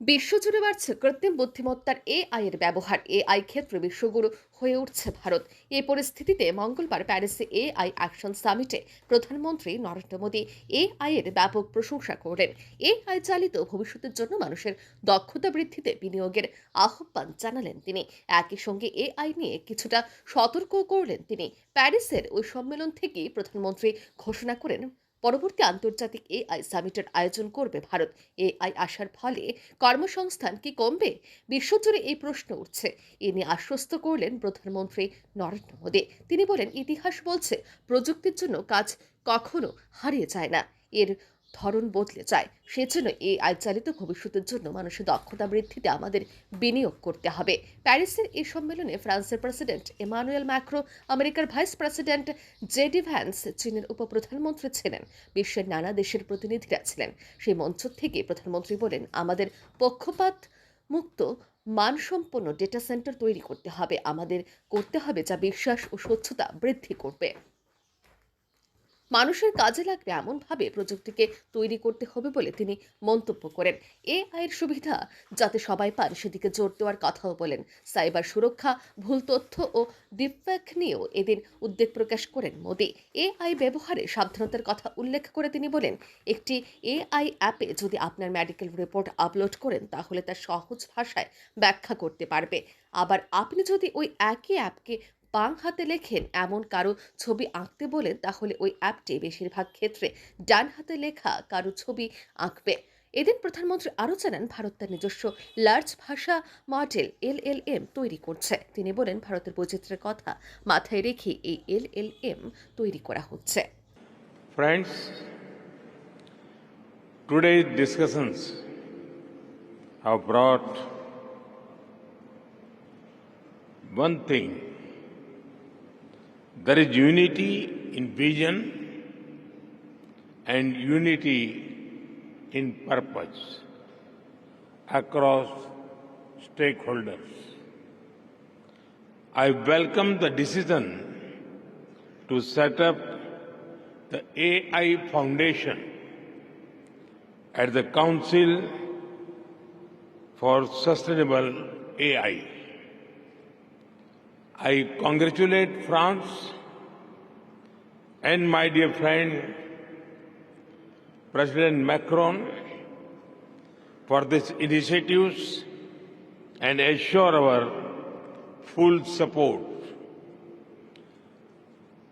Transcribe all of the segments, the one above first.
বিশ্বজুড়ে বাড়ছে কৃত্রিম বুদ্ধিমত্তার এআই এর ব্যবহার। এআই ক্ষেত্রে বিশ্বগুরু হয়ে উঠছে ভারত। এই পরিস্থিতিতে মঙ্গলবার প্যারিসে এআই অ্যাকশন সামিটে প্রধানমন্ত্রী নরেন্দ্র মোদী এআই এর ব্যাপক প্রশংসা করলেন। এআই চালিত ভবিষ্যতের জন্য মানুষের দক্ষতা বৃদ্ধিতে বিনিয়োগের আহ্বান জানালেন তিনি। একই সঙ্গে এআই নিয়ে কিছুটা সতর্ক করলেন তিনি। প্যারিসের ওই সম্মেলন থেকেই প্রধানমন্ত্রী ঘোষণা করেন পরবর্তী আন্তর্জাতিক এআই সামিটের আয়োজন করবে ভারত। এআই আসার ফলে কর্মসংস্থান কি কমবে? বিশ্বজুড়ে এই প্রশ্ন উঠছে। এ নিয়ে আশ্বস্ত করলেন প্রধানমন্ত্রী নরেন্দ্র মোদী। তিনি বলেন, ইতিহাস বলছে, প্রযুক্তির জন্য কাজ কখনো হারিয়ে যায় না। এর ধরন বদলে যায়। সেজন্য এআই চালিত ভবিষ্যতের জন্য মানুষের দক্ষতা বৃদ্ধিতে আমাদের বিনিয়োগ করতে হবে। প্যারিসের এই সম্মেলনে ফ্রান্সের প্রেসিডেন্ট এমানুয়েল ম্যাক্রো, আমেরিকার ভাইস প্রেসিডেন্ট জেডি ভ্যান্স, চীনের উপপ্রধানমন্ত্রী ছিলেন, বিশ্বের নানা দেশের প্রতিনিধিরা ছিলেন। সেই মঞ্চ থেকে প্রধানমন্ত্রী বলেন, আমাদের পক্ষপাত মুক্ত, মানসম্পন্ন ডেটা সেন্টার তৈরি করতে হবে। আমাদের করতে হবে যা বিশ্বাস ও স্বচ্ছতা বৃদ্ধি করবে। মানুষের কাজে লাগবে এমনভাবে প্রযুক্তিকে তৈরি করতে হবে বলে তিনি মন্তব্য করেন। এআই এর সুবিধা, যাতে সবাই পান সেদিকে জোর দেওয়ার কথাও বলেন। সাইবার সুরক্ষা, ভুল তথ্য ও ডিপফ্যাক নিয়েও এদিন উদ্বেগ প্রকাশ করেন মোদি। এআই ব্যবহারে সাবধানতার কথা উল্লেখ করে তিনি বলেন, একটি এআই অ্যাপে যদি আপনার মেডিকেল রিপোর্ট আপলোড করেন, তাহলে তা সহজ ভাষায় ব্যাখ্যা করতে পারবে। আবার আপনি যদি ওই একই অ্যাপকে বাং হাতে লেখেন এমন কারও ছবি আঁকতে বলেন তাহলে ওই অ্যাপটি বেশিরভাগ ক্ষেত্রে ডান হাতে লেখা কারও ছবি আঁকবে এদিন প্রধানমন্ত্রী আরও জানান ভারত তার নিজস্ব লার্জ ভাষা মডেল এলএলএম তৈরি করছে তিনি বলেন ভারতের বৈচিত্র্যের কথা মাথায় রেখে এই এলএলএম তৈরি করা হচ্ছে Friends, today's discussions have brought one thing. There is unity in vision and unity in purpose across stakeholders. I welcome the decision to set up the AI Foundation at the Council for Sustainable AI. I congratulate France and my dear friend President Macron for these initiatives and assure our full support.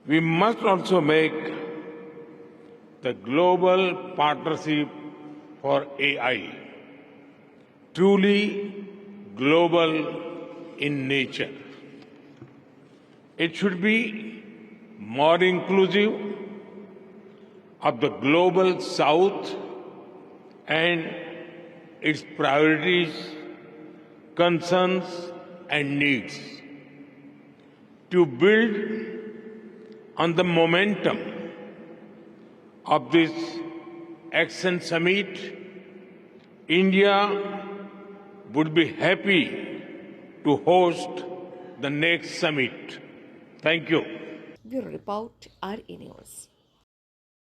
We must also make the global partnership for AI truly global in nature. It should be more inclusive of the global south and its priorities, concerns, and needs. To build on the momentum of this Action Summit, India would be happy to host the next summit. Thank you. Bureau Report, RE News.